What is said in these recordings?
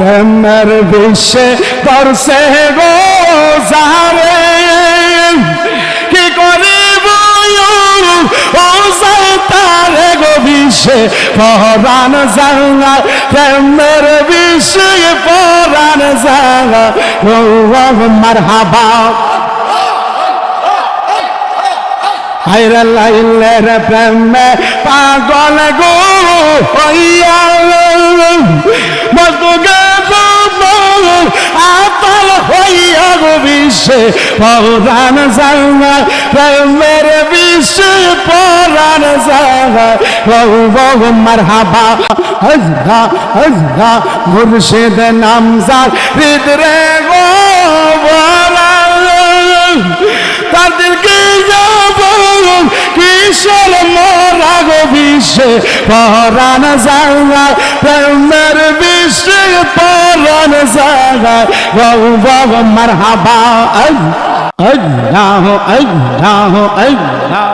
প্রেমের বিশ্বে করছে গো যারে। কি করিব ও তারে গো বিশ্বে পরাণ জাঙ্গা প্রেমের বিশ্বে পরাণ ও মারহাবা। হাইরে লাইলের প্রেমে পাগল গো। আতল হইয়া বিশ্বে পরাণ জাঙ্গা প্রেমের বিশ্বে পরাণ জাঙ্গা বহু মারহাবা হজরা হজরা মুর্শিদ নামজার হৃদরে গো তাদেরকে যাব কিশোর মোরা গো বিশ্বে পরাণ জাগা প্রেমের বিশ্বে পরাণ জাগা গৌ বাব মারহাবা, আল্লাহ আল্লাহ আল্লাহ আল্লাহ।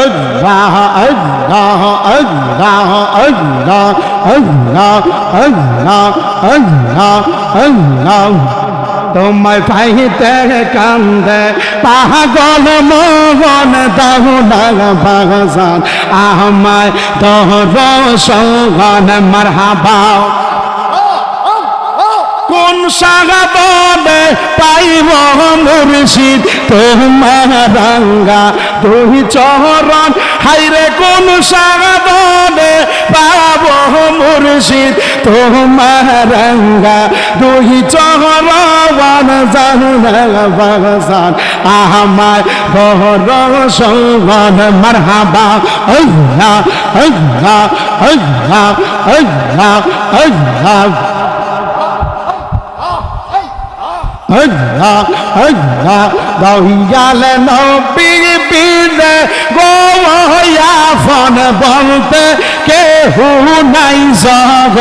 আল্লাহ আল্লাহ আল্লাহ আল্লাহ আল্লাহ আল্লাহ আল্লাহ। তোমায় পাইতে কান্দে পাগল মন দৌড়াল ভগসান আমায় দৌড় সৌগন মারহাবাও কোন সাগাবনে পাইব মুর্শিদ। তোমার রঙ্গা চরণ। হাইরে কোন সাগাবনে পাব মুর্শিদ। তোমার রঙ্গা চরণ। জান আমায় বহর সৌগন মারহাবা। আল্লাহ আল্লাহ আল্লাহ আল্লাহ আল্লাহ। দহিয়াল নবী বিনে গোয়া ফন বলতে কেহু নাই জগ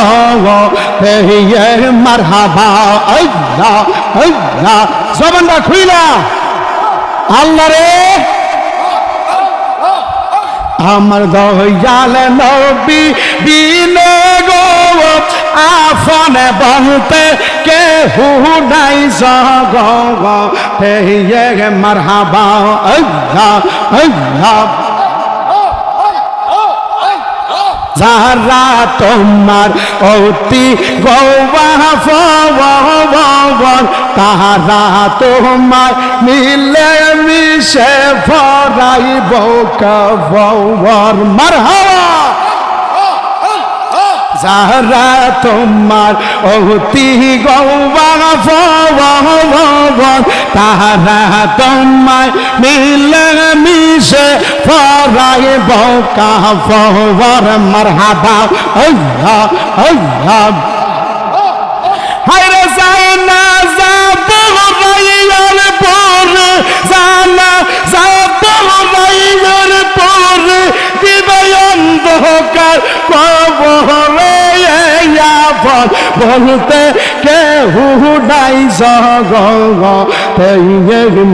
হে মারহাবা আল্লাহ আল্লাহ জবানটা খুইলা। আল্লাহ রে। আমার দয়াল নবী বিনে গো আফন বলতে কেহু নাই জগ হে মারহাবা। আল্লাহ আল্লাহ। যারা তোমার অতি গৌবাহন তাহারা তোমার মিলে মিশে ফরাইব কবর মারহাবা। যারা তোমার অতি গৌবাহন তাহারা তোমার মিলে মিশে ফরাইব কবর মারহাবা আল্লাহ আল্লাহ। হায়রে যায় না যাব রাইয়ার পর, জানা যাব রাইয়ার পর দিবে অন্ধকার বলতে কেহু নাই জগ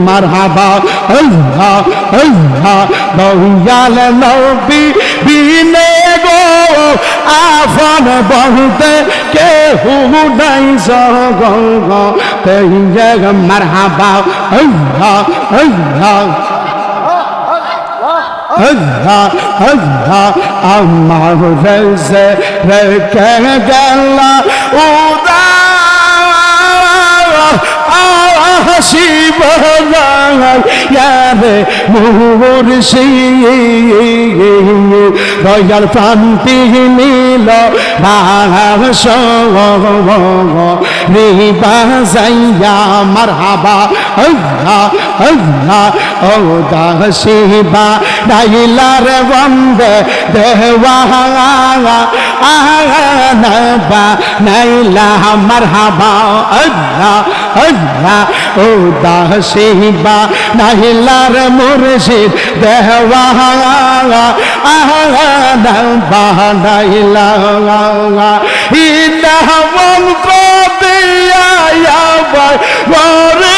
মারহাবা, আল্লাহ আল্লাহ, দয়াল নবী, বিনে গো, আফন বলতে কেহু নাই জগ মারহাবা, Allah Allah Allah, Allah, Allah, reze, reke, gella, uda, Şivalar yare murşi Royal panti nilo bahşo Riba zayya marhaba Allah Allah ঔদাসিবা ডাইলার বম্বে দেহওয়া আহবা নাইলা মারহাবা আল্লাহ আল্লাহ ঔদাসিবা ডাইলার মুরশিদ দেহওয়া আহবা নাইলা ইন্দাহ বম্বে ইয়া ইয়া বাই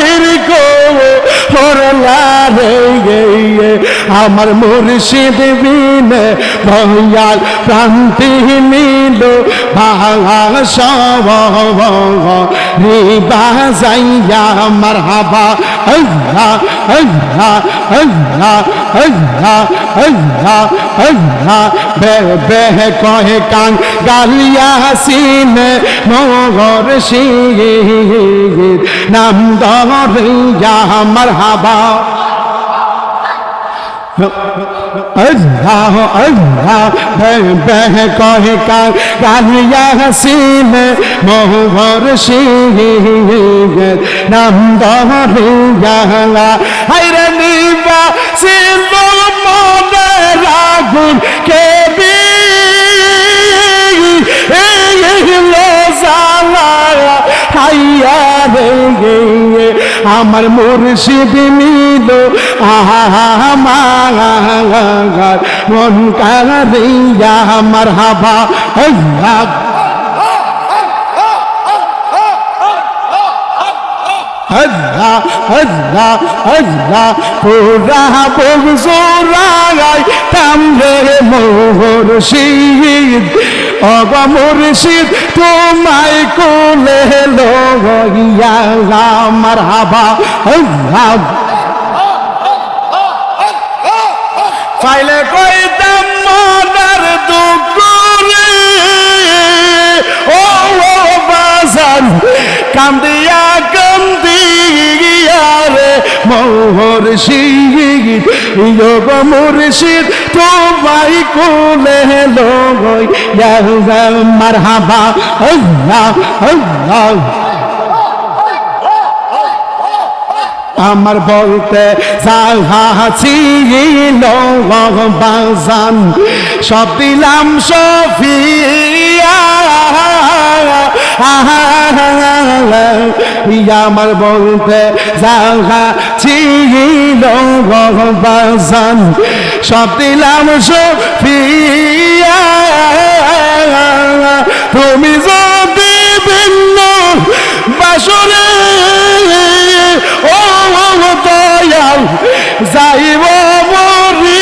বাহির গো হরলা রে গে আমার মুর্শিদ বিনে ভয়াল প্রান্তি নীল ভাষা রিবা যাইয়া মারহাবা, আল্লাহ আল্লাহ আল্লাহ আল্লাহ আল্লাহ আল্লাহ। বে বে, কহে কান গালিয়া সিন মোগর শির, নাম দরিয়া মারহাবা। अल्लाह अल्लाह बह कह का गालिया हसीन मोहर शीर नाम दरिया हैरे नीबा सिलो मोने रागुन के भी লো জালা হাইয়া রে আমার মুর্শিদ নিল আমার মন কারিয়া আমার হাবা। আল্লাহ আল্লাহ আল্লাহ পুরা বংশরাই তামরে মোহর শীত। অগ মুর্শিদ, তোমায় কোলে লইয়া আমার হাবা আল্লাহ ফাইলে কইতাম মনার দুঃখ রে ও বাজান, কান্দিয়া কান্দিয়া রে, মোহর শীত যোগ মুর্শিদ, তোমায় কোলে লই মারহাবা, আল্লাহ আল্লাহ। আমার বলতে বাজান, সব দিলাম সফিয়া। আমার বলতে ছিল বাজান, সব দিলাম সফিয়া। তুমি যদি ভিন্ন বাসরে যাইব মরি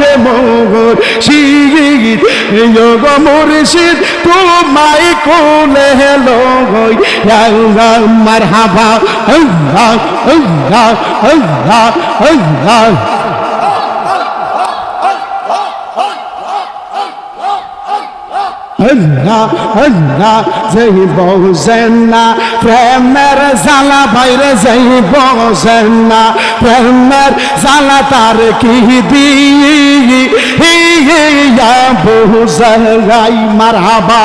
রে মোর শিগির। যোগ মুর্শিদ তোমাই কোলে লগই। মার হাবা আল্লাহ আল্লাহ আল্লাহ আল্লাহ। আল্লাহ আল্লাহ যেই বসেন না প্রেমের জালা বাইরে যেই বসেন না প্রেমের জালা তার কি দিয়া বহুজাই মারহাবা।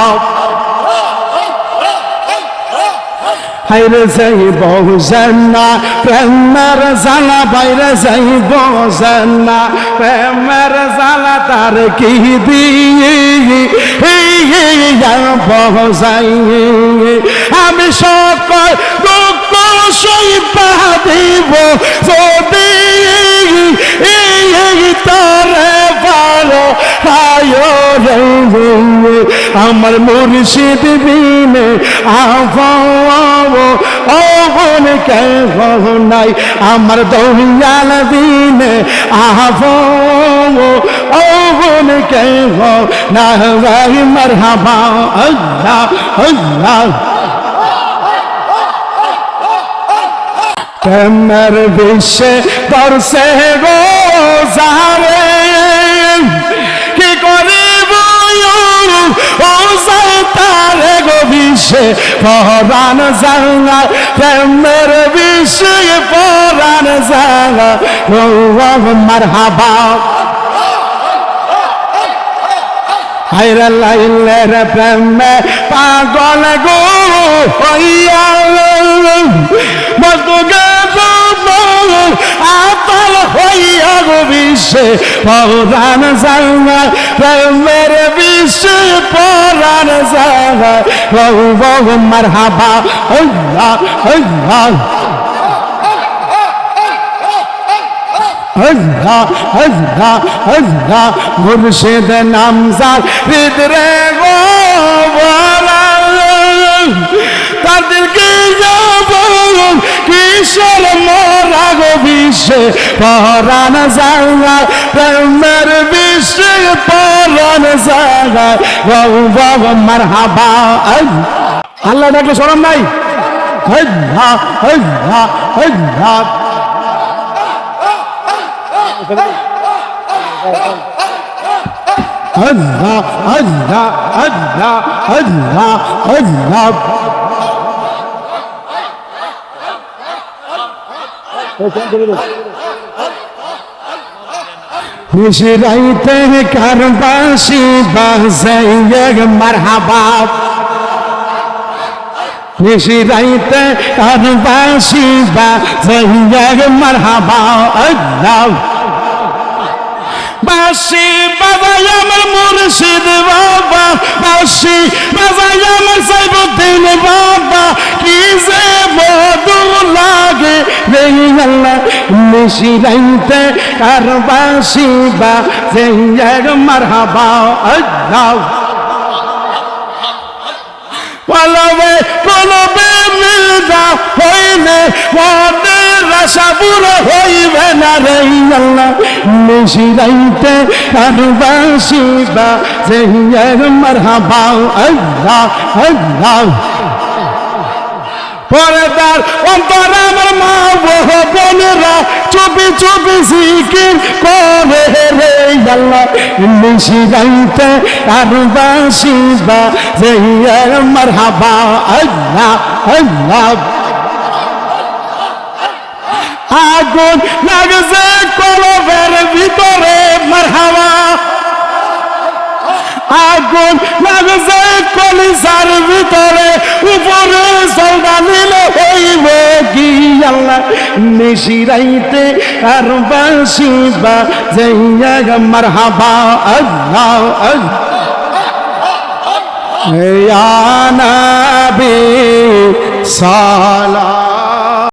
হাইরে যাই বসেন না প্রেমের জালা বাইরে যাই বসেন না প্রেমের জালা তার কি দিয়ে? আমি সকল দুঃখ সইপা দিব, যদি আমার মুর্শিদ বিনে আফাও ওহন কে নাই। আমার দহিয়াল দিনে আফাও ওহন কে না ভাই মারহাবা, আল্লাহ আল্লাহ। বিশ্বে দর্শে গো যারে? গো পরান জাঙ্গা প্রেমের বিষে পরান ও মারহাবা। হাইরা লাইলের প্রেমে পাগল গো হইয়া মত আপাল হইয়া বিশ্বে পরাণ জানায় প্রেমের বিশ্বে পরাণ জানায় বহু বহু মারহাবা, হইয়া হইয়া হজরা হজরা হজরা মুর্শিদ নামজার হৃদরে গো তাদের কি কিশোর মোরা বিশ্বে পরাণ জাগায় প্রেমের বিশ্বে পরাণ জাগায় মার হাবা আল্লাহ ডাকলে সরম নাই? হজ্জা হজ্জা হজ্জা হজ্জা হজ্জা নিশিরাইতে কারবাসি বাজাইয়া মারহাবা নিশিরাইতে কারবাসি বাজাইয়া মারহাবা আল্লাহ পাশে বাবাই আমার মুর্শিদ বাবা পাশে বাবাই আমার সাইবুদ্দিন বাবা, কি যে মধুর লাগে, নেই আল্লাহ মিশিলাইতে কার বাসি বা জেঙ্গের মারহাবা, আল্লাহ। পালাবে পালাবে মিল যা হইলে আশা বুড়ো হইবে না রে আল্লাহ। মিশিরাইতে আর বাসিবা জেয়ার মারহাবা। আল্লাহ আল্লাহ। পরেদার অন্তর আমার মা বহ বোনেরা চুপি চুপি সিকির করে রে আল্লাহ। নিশি গাইতে আর বাসিবা জহিয়ার মারহাবা। আল্লাহ আল্লাহ। আগুন লাগছে কলবের ভিতরে মারহাবা আগুন লাগছে কলিসার ভিতরে উপরে সলদা নিলে হইবে কি আল্লাহ নিশিরাইতে আর বাসিবা যাইয়া মারহাবা আল্লাহ আল্লাহ يا نبي صلاه